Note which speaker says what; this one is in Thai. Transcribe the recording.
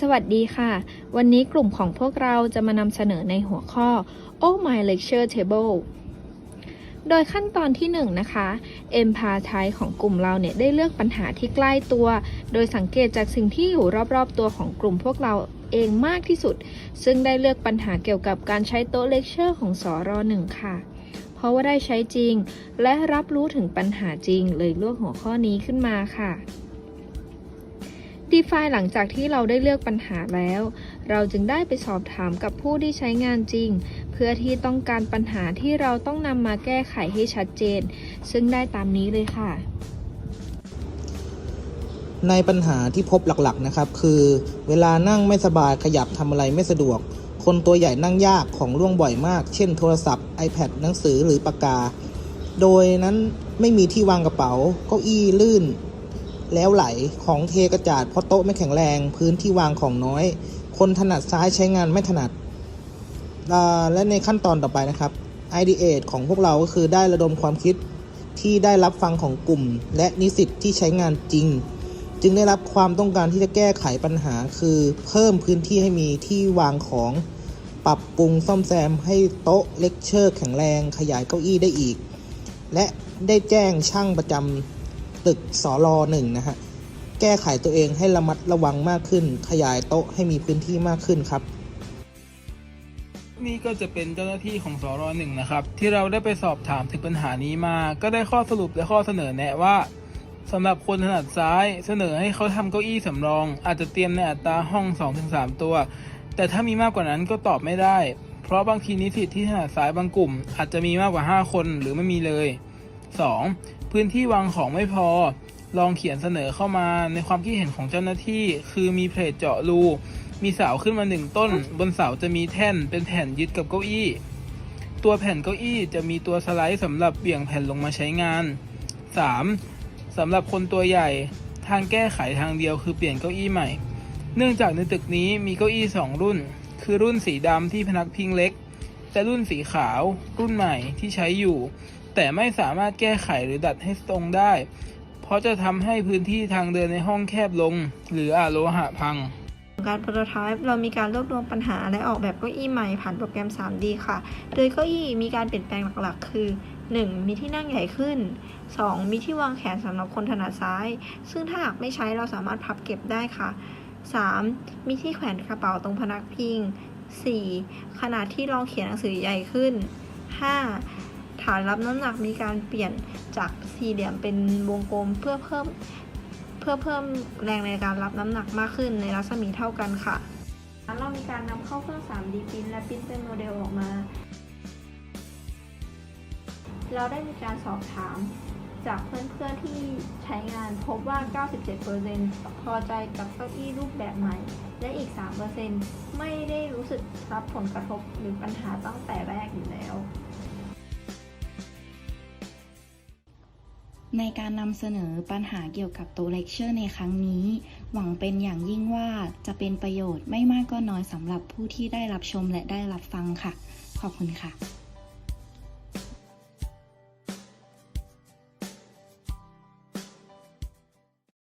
Speaker 1: สวัสดีค่ะ วันนี้กลุ่มของพวกเราจะมานำเสนอในหัวข้อ Oh My Lecture Table โดยขั้นตอนที่1นงนะคะเอ็มพาไทยของกลุ่มเราเนี่ยได้เลือกปัญหาที่ใกล้ตัว โดยสังเกตจากสิ่งที่อยู่รอบๆตัวของกลุ่มพวกเราเองมากที่สุด ซึ่งได้เลือกปัญหาเกี่ยวกับการใช้โต๊ะเลคเชอร์ของสอรอหนึ่งค่ะ เพราะว่าได้ใช้จริง และรับรู้ถึงปัญหาจริงเลยเลือกหัวข้อนี้ขึ้นมาค่ะ d e f i หลังจากที่เราได้เลือกปัญหาแล้ว เราจึงได้ไปสอบถามกับผู้ที่ใช้งานจริง เพื่อที่ต้องการปัญหาที่เราต้องนำมาแก้ไขให้ชัดเจน ซึ่งได้ตามนี้เลยค่ะ
Speaker 2: ในปัญหาที่พบหลักๆนะครับ คือ เวลานั่งไม่สบายขยับทำอะไรไม่สะดวก คนตัวใหญ่นั่งยากของร่วงบ่อยมาก เช่นโทรศัพท์ iPad หนังสือหรือปากกา โดยนั้นไม่มีที่วางกระเป๋าเก้าอี้ลื่น แล้วไหลของเทกระจาดเพราะโต๊ะไม่แข็งแรง พื้นที่วางของน้อย คนถนัดซ้ายใช้งานไม่ถนัด และในขั้นตอนต่อไปนะครับ ideate ของพวกเราก็คือได้ระดมความคิดที่ได้รับฟังของกลุ่ม และนิสิตที่ใช้งานจริง จึงได้รับความต้องการที่จะแก้ไขปัญหา คือเพิ่มพื้นที่ให้มีที่วางของปรับปรุงซ่อมแซมให้โต๊ะเลคเชอร์แข็งแรง ขยายเก้าอี้ได้อีก และได้แจ้งช่างประจำ ตึกสอรอหนึ่งนะฮะ แก้ไขตัวเองให้ระมัดระวังมากขึ้น ขยายโต๊ะให้มีพื้นที่มากขึ้นครับ
Speaker 3: นี่ก็จะเป็นเจ้าหน้าที่ของสรหนึ่งนะครับ ที่เราได้ไปสอบถามถึงปัญหานี้มา ก็ได้ข้อสรุปและข้อเสนอแนะว่าสำหรับคนถนัดซ้ายเสนอให้เขาทำเก้าอี้สำรอง อาจจะเตรียมในอัตราห้อง 2-3 ตัว แต่ถ้ามีมากกว่านั้นก็ตอบไม่ได้ เพราะบางทีนิสิตที่ถนัดซ้ายบางกลุ่ม อาจจะมีมากกว่า 5 คนหรือไม่มีเลย 2. พื้นที่วางของไม่พอ ลองเขียนเสนอเข้ามาในความคิดเห็นของเจ้าหน้าที่ คือมีเพลทเจาะรู มีเสาขึ้นมาหนึ่งต้น บนเสาจะมีแท่นเป็นแผ่นยึดกับเก้าอี้ ตัวแผ่นเก้าอี้จะมีตัวสไลด์สำหรับเบี่ยงแผ่นลงมาใช้งาน 3. สำหรับคนตัวใหญ่ ทางแก้ไขทางเดียวคือเปลี่ยนเก้าอี้ใหม่ เนื่องจากในตึกนี้มีเก้าอี้สองรุ่น คือรุ่นสีดำที่พนักพิงเล็กแต่รุ่นสีขาว รุ่นใหม่ที่ใช้อยู่ แต่ไม่สามารถแก้ไขหรือดัดให้ตรงได้ เพราะจะทำให้พื้นที่ทางเดินในห้องแคบลง หรืออาโลหะพัง
Speaker 4: การโปรโตไทป์เรามีการรวบรวมปัญหาและออกแบบเก้าอี้ใหม่ผ่านโปรแกรม 3D ค่ะ โดยเก้าอี้มีการเปลี่ยนแปลงหลักๆ คือ 1. มีที่นั่งใหญ่ขึ้น 2. มีที่วางแขนสำหรับคนถนัดซ้าย ซึ่งถ้าหากไม่ใช้เราสามารถพับเก็บได้ค่ะ 3. มีที่แขวนกระเป๋าตรงพนักพิง 4. ขนาดที่รองเขียนหนังสือใหญ่ขึ้น 5. ฐานรับน้ำหนักมีการเปลี่ยนจากสี่เหลี่ยมเป็นวงกลมเพื่อเพิ่มเพื่อเพิ่มแรงในการรับน้ำหนักมากขึ้นในรัศมีเท่ากันค่ะเรามีการนำเข้าเครื่อง 3D พิมพ์และพิมพ์เป็นโมเดลออกมา เราได้มีการสอบถามจากเพื่อนๆที่ใช้งานพบว่า 97%พอใจกับเก้าอี้รูปแบบใหม่ และอีก 3%ไม่ได้รู้สึกรับผลกระทบหรือปัญหาตั้งแต่แรกอยู่แล้ว
Speaker 5: ในการนำเสนอปัญหาเกี่ยวกับตัวเลคเชอร์ในครั้งนี้ หวังเป็นอย่างยิ่งว่าจะเป็นประโยชน์ไม่มากก็น้อยสำหรับผู้ที่ได้รับชมและได้รับฟังค่ะ ขอบคุณค่ะ